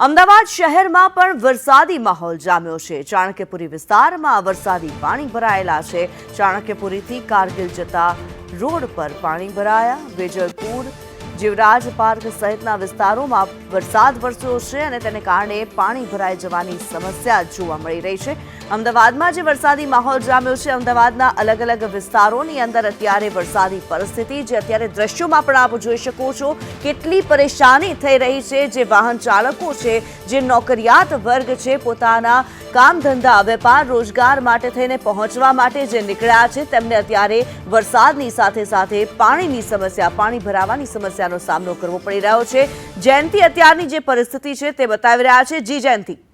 અમદાવાદ શહેરમાં પણ વરસાદી માહોલ જામ્યો છે. ચાણક્યપુરી વિસ્તારમાં વરસાદી પાણી ભરાયેલા છે. ચાણક્યપુરીથી કારગિલ જતા રોડ પર પાણી ભરાયા. વેજલપુર જીવરાજ પાર્ક સહિતના વિસ્તારોમાં વરસાદ વરસ્યો છે અને તેને કારણે પાણી ભરાઈ જવાની સમસ્યા જોવા મળી રહી છે. અમદાવાદમાં જે વરસાદી માહોલ જામ્યો છે, અમદાવાદના અલગ અલગ વિસ્તારોની અંદર અત્યારે વરસાદી પરિસ્થિતિ જે અત્યારે દ્રશ્યોમાં પણ આપ જોઈ શકો છો, કેટલી પરેશાની થઈ રહી છે જે વાહન ચાલકો છે, જે નોકરિયાત વર્ગ છે, પોતાના કામ ધંધા, વેપાર, રોજગાર માટે થઈને પહોંચવા માટે જે નીકળ્યા છે, તેમને અત્યારે વરસાદની સાથે સાથે પાણીની સમસ્યા, પાણી ભરાવાની સમસ્યાનો સામનો કરવો પડી રહ્યો છે. જયંતિ અત્યારની જે પરિસ્થિતિ છે તે બતાવી રહ્યા છે. જી જયંતિ.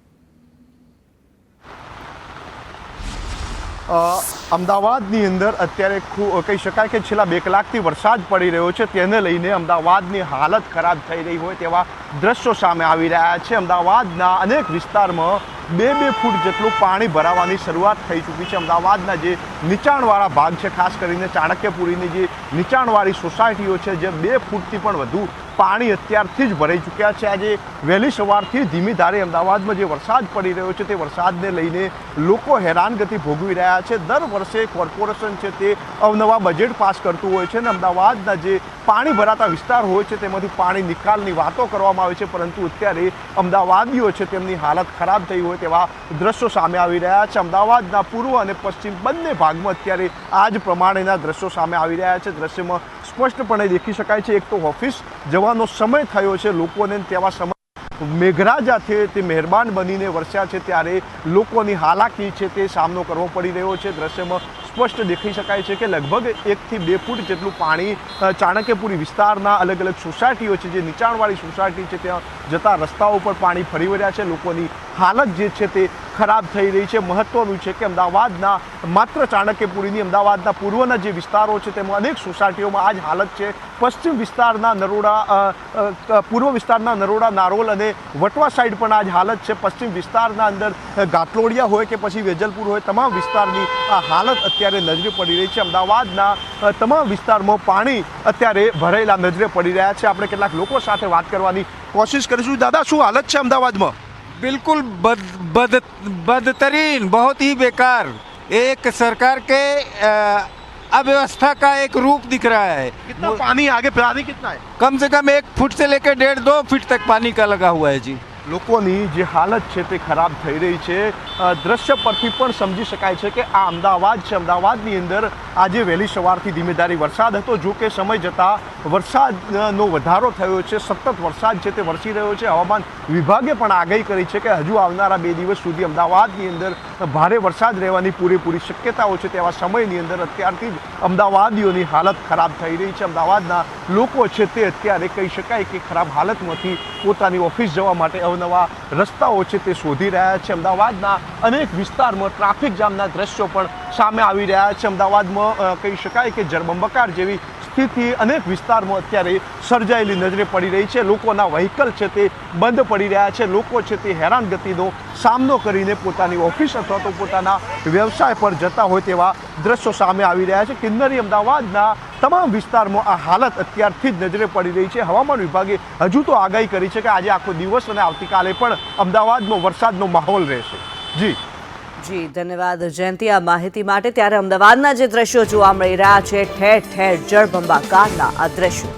અમદાવાદની અંદર અત્યારે ખૂબ કહી શકાય કે છેલ્લા બે કલાકથી વરસાદ પડી રહ્યો છે. તેને લઈને અમદાવાદની હાલત ખરાબ થઈ રહી હોય તેવા દ્રશ્યો સામે આવી રહ્યા છે. અમદાવાદના અનેક વિસ્તારમાં બે બે ફૂટ જેટલું પાણી ભરાવાની શરૂઆત થઈ ચૂકી છે. અમદાવાદના જે નીચાણવાળા ભાગ છે, ખાસ કરીને ચાણક્યપુરીની જે નીચાણવાળી સોસાયટીઓ છે, જે બે ફૂટથી પણ વધુ પાણી અત્યારથી જ ભરાઈ ચૂક્યા છે. આજે વહેલી સવારથી ધીમી ધારે અમદાવાદમાં જે વરસાદ પડી રહ્યો છે, તે વરસાદને લઈને લોકો હેરાનગતિ ભોગવી રહ્યા છે. દર વર્ષે કોર્પોરેશન છે તે અવનવા બજેટ પાસ કરતું હોય છે અને અમદાવાદના જે પાણી ભરાતા વિસ્તાર હોય છે, તેમાંથી પાણી નિકાલની વાતો કરવામાં આવે છે. પરંતુ અત્યારે અમદાવાદીઓ છે, તેમની હાલત ખરાબ થઈ હોય તેવા દ્રશ્યો સામે આવી રહ્યા છે. અમદાવાદના પૂર્વ અને પશ્ચિમ બંને ભાગમાં અત્યારે આ જ પ્રમાણેના દ્રશ્યો સામે આવી રહ્યા છે. દ્રશ્યમાં સ્પષ્ટપણે દેખી શકાય છે. એક તો ઓફિસ જવાનો સમય થયો છે. લોકોને તેવા સમય મેઘરાજા છે તે મહેરબાન બનીને વરસ્યા છે ત્યારે લોકોની હાલાકી છે તે સામનો કરવો પડી રહ્યો છે. દ્રશ્યમાં સ્પષ્ટ દેખી શકાય છે કે લગભગ એકથી બે ફૂટ જેટલું પાણી ચાણક્યપુરી વિસ્તારના અલગ અલગ સોસાયટીઓ છે. જે નીચાણવાળી સોસાયટી છે ત્યાં જતા રસ્તાઓ પર પાણી ફરી વળ્યા છે. લોકોની હાલત જે છે તે ખરાબ થઈ રહી છે. મહત્વનું છે કે અમદાવાદના માત્ર ચાણક્યપુરીની અમદાવાદના પૂર્વના જે વિસ્તારો છે તેમાં અનેક સોસાયટીઓમાં આ જ હાલત છે. પશ્ચિમ વિસ્તારના નરોડા પૂર્વ વિસ્તારના નરોડા, નારોલ અને વટવા સાઈડ પણ આ જ હાલત છે. પશ્ચિમ વિસ્તારના અંદર ગાટલોડિયા હોય કે પછી વેજલપુર હોય, તમામ વિસ્તારની આ હાલત અત્યારે નજરે પડી રહી છે. અમદાવાદના તમામ વિસ્તારમાં પાણી અત્યારે ભરેલા નજરે પડી રહ્યા છે. આપણે કેટલાક લોકો સાથે વાત કરવાની કોશિશ કરીશું. દાદા, શું હાલત છે અમદાવાદમાં? बिल्कुल बद बद बदतरीन बहुत ही बेकार। एक सरकार के अव्यवस्था का एक रूप दिख रहा है। कितना पानी आगे पानी कितना है? कम से कम एक फुट से लेकर डेढ़ दो फीट तक पानी का लगा हुआ है जी। લોકોની જે હાલત છે તે ખરાબ થઈ રહી છે. દ્રશ્ય પરથી પણ સમજી શકાય છે કે આ અમદાવાદ છે. અમદાવાદની અંદર આજે વહેલી સવારથી ધીમેધારી વરસાદ હતો. જો કે સમય જતાં વરસાદનો વધારો થયો છે. સતત વરસાદ છે તે વરસી રહ્યો છે. હવામાન વિભાગે પણ આગાહી કરી છે કે હજુ આવનારા બે દિવસ સુધી અમદાવાદની અંદર ભારે વરસાદ રહેવાની પૂરેપૂરી શક્યતાઓ છે તેવા સમયની અંદર અત્યારથી જ અમદાવાદીઓની હાલત ખરાબ થઈ રહી છે. અમદાવાદના લોકો છે તે અત્યારે કહી શકાય કે ખરાબ હાલતમાંથી પોતાની ઓફિસ જવા માટે અવનવા રસ્તાઓ છે તે શોધી રહ્યા છે. અમદાવાદના અનેક વિસ્તારમાં ટ્રાફિક જામના દ્રશ્યો પણ સામે આવી રહ્યા છે. અમદાવાદમાં કહી શકાય કે જળબંબાકાર જેવી સ્થિતિ અનેક વિસ્તારમાં અત્યારે સર્જાયેલી નજરે પડી રહી છે. લોકોના વ્હીકલ છે તે બંધ પડી રહ્યા છે. લોકો છે તે હેરાનગતિનો સામનો કરીને પોતાની ઓફિસ અથવા તો પોતાના વ્યવસાય પર જતા હોય તેવા દ્રશ્યો સામે આવી રહ્યા છે. કિન્નરી અમદાવાદના તમામ વિસ્તારમાં આ હાલત અત્યારથી જ નજરે પડી રહી છે. હવામાન વિભાગે હજુ તો આગાહી કરી છે કે આજે આખો દિવસ અને આવતીકાલે પણ અમદાવાદમાં વરસાદનો માહોલ રહેશે. જી. જી, ધન્યવાદ, જયંતિ, આ માહિતી માટે ત્યારે અમદાવાદના જે દ્રશ્યો જોવા મળી રહ્યા છે ઠેર ઠેર જળબંબાકારના આ દ્રશ્યો.